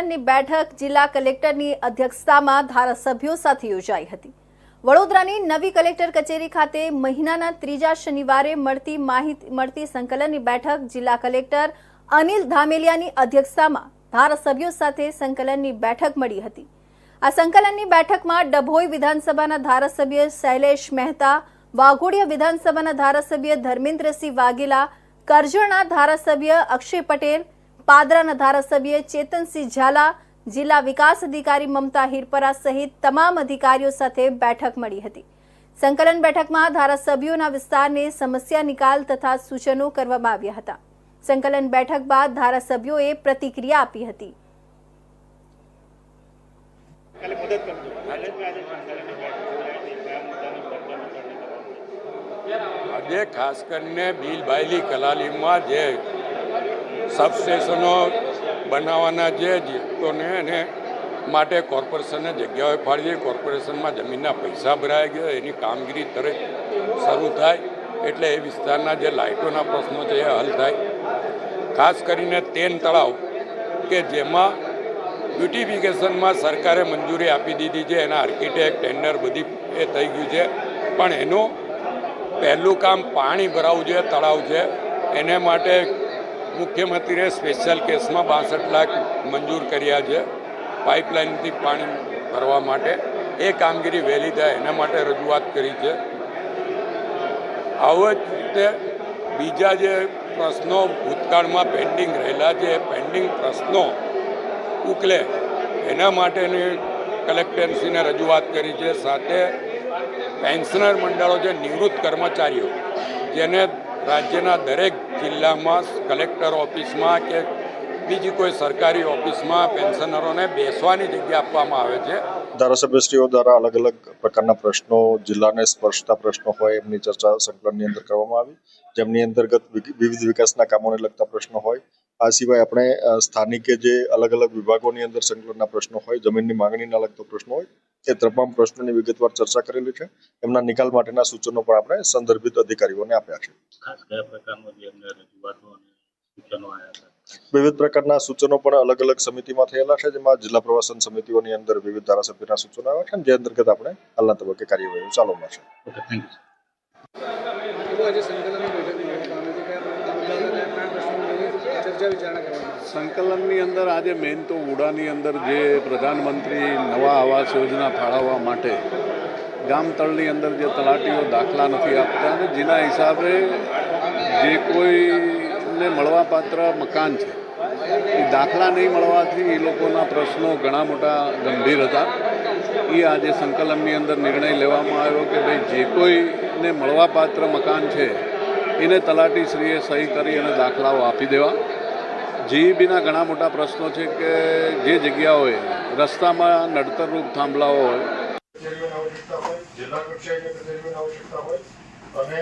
સંકલનની બેઠક જિલ્લા કલેક્ટરની અધ્યક્ષતામાં ધારાસભ્યો સાથે યોજાઈ હતી. વડોદરાની નવી કલેક્ટર કચેરી ખાતે મહિનાના ત્રીજા શનિવારે મળતી માહિતી, મળતી સંકલનની બેઠક જિલ્લા કલેક્ટર અનિલ ધામેલિયાની અધ્યક્ષતામાં ધારાસભ્યો સાથે સંકલનની બેઠક મળી હતી. આ સંકલનની બેઠકમાં ડભોઈ વિધાનસભાના ધારાસભ્ય શૈલેષ મહેતા, વાઘોડિયા વિધાનસભાના ધારાસભ્ય ધર્મેન્દ્રસિંહ વાઘેલા, કરજણના ધારાસભ્ય અક્ષય પટેલ પાદરાના ધારાસભ્ય ચેતનસિંહ ઝાલા જિલ્લા વિકાસ અધિકારી મમતા હિરપરા સહિત તમામ અધિકારીઓ સાથે બેઠક મળી હતી. સંકલન બેઠકમાં ધારાસભ્યોના વિસ્તારને સમસ્યા નિકાલ તથા સૂચનો કરવામાં આવ્યા હતા. સંકલન બેઠક બાદ ધારાસભ્યોએ પ્રતિક્રિયા આપી હતી. આજે ખાસ કરીને બિલ બાયલી કલાલીમાં જે સબસ્ટેશનો બનાવવાના જે જીતોને એને માટે કોર્પોરેશને જગ્યાઓ ફાળવી કોર્પોરેશનમાં જમીનના પૈસા ભરાઈ ગયા, એની કામગીરી તરત શરૂ થાય એટલે એ વિસ્તારના જે લાઇટોના પ્રશ્નો છે એ હલ થાય. ખાસ કરીને તેન તળાવ કે જેમાં બ્યુટિફિકેશનમાં સરકારે મંજૂરી આપી દીધી છે. એના આર્કિટેક્ટ, ટેન્ડર બધી એ થઈ ગયું છે. પણ એનું પહેલું કામ પાણી ભરાવું છે, તળાવ છે. એને માટે મુખ્યમંત્રીએ સ્પેશિયલ કેસમાં બાસઠ લાખ મંજૂર કર્યા છે પાઇપલાઇનથી પાણી ભરવા માટે. એ કામગીરી વહેલી થાય એના માટે રજૂઆત કરી છે. આવો જ રીતે બીજા જે પ્રશ્નો ભૂતકાળમાં પેન્ડિંગ રહેલા છે, એ પેન્ડિંગ પ્રશ્નો ઉકલે. એના માટેની કલેક્ટરશ્રીને રજૂઆત કરી છે. સાથે પેન્શનર મંડળો જે નિવૃત્ત કર્મચારીઓ, જેને રાજ્યના દરેક જિલ્લામાં કલેક્ટર ઓફિસમાં કે બીજી કોઈ સરકારી ઓફિસમાં પેન્શનરોને બેસવાની જગ્યા આપવામાં આવે છે. ધારાસભ્યશ્રીઓ દ્વારા અલગ અલગ પ્રકારના પ્રશ્નો, જિલ્લાને સ્પર્શતા પ્રશ્નો હોય એમની ચર્ચા સંકલનની અંદર કરવામાં આવી. જેમની અંતર્ગત વિવિધ વિકાસના કામોને લગતા પ્રશ્નો હોય. આ સિવાય આપણે સ્થાનિકે જે અલગ અલગ વિભાગોની અંદર સંકલનના પ્રશ્નો હોય, જમીનની માંગણીના લગતો પ્રશ્નો હોય એ તમામ પ્રશ્નોની વિગતવાર ચર્ચા કરેલી છે એમના નિકાલ માટેના સૂચનો પણ આપણે સંદર્ભિત અધિકારીઓને આપ્યા છે. વિવિધ પ્રકારના સૂચનો પણ અલગ અલગ સમિતિમાં થયેલા છે જેમાં જિલ્લા પ્રવાસન સમિતિઓની અંદર વિવિધ ધારાસભ્યના સૂચનો આવ્યા છે જે અંતર્ગત આપણે હાલના તબક્કે કાર્યવાહીઓ ચાલુમાં છે. ઓકે થેન્ક યુ સંકલનની અંદર આજે મેઇન તો ઉડાની અંદર જે પ્રધાનમંત્રી નવા આવાસ યોજના ફાળવવા માટે ગામ તળની અંદર જે તલાટીઓ દાખલા નથી આપતા અને જેના હિસાબે જે કોઈને મળવાપાત્ર મકાન છે, એ દાખલા નહીં મળવાથી એ લોકોના પ્રશ્નો ઘણા મોટા ગંભીર હતા. એ આજે સંકલનની અંદર નિર્ણય લેવામાં આવ્યો કે ભાઈ જે કોઈને મળવાપાત્ર મકાન છે, એને તલાટીશ્રીએ સહી કરી અને દાખલાઓ આપી દેવા. જીઈબીના ઘણા મોટા પ્રશ્નો છે કે જે જગ્યાઓએ રસ્તામાં નડતરરૂપ થાંભલાઓ હોય. અને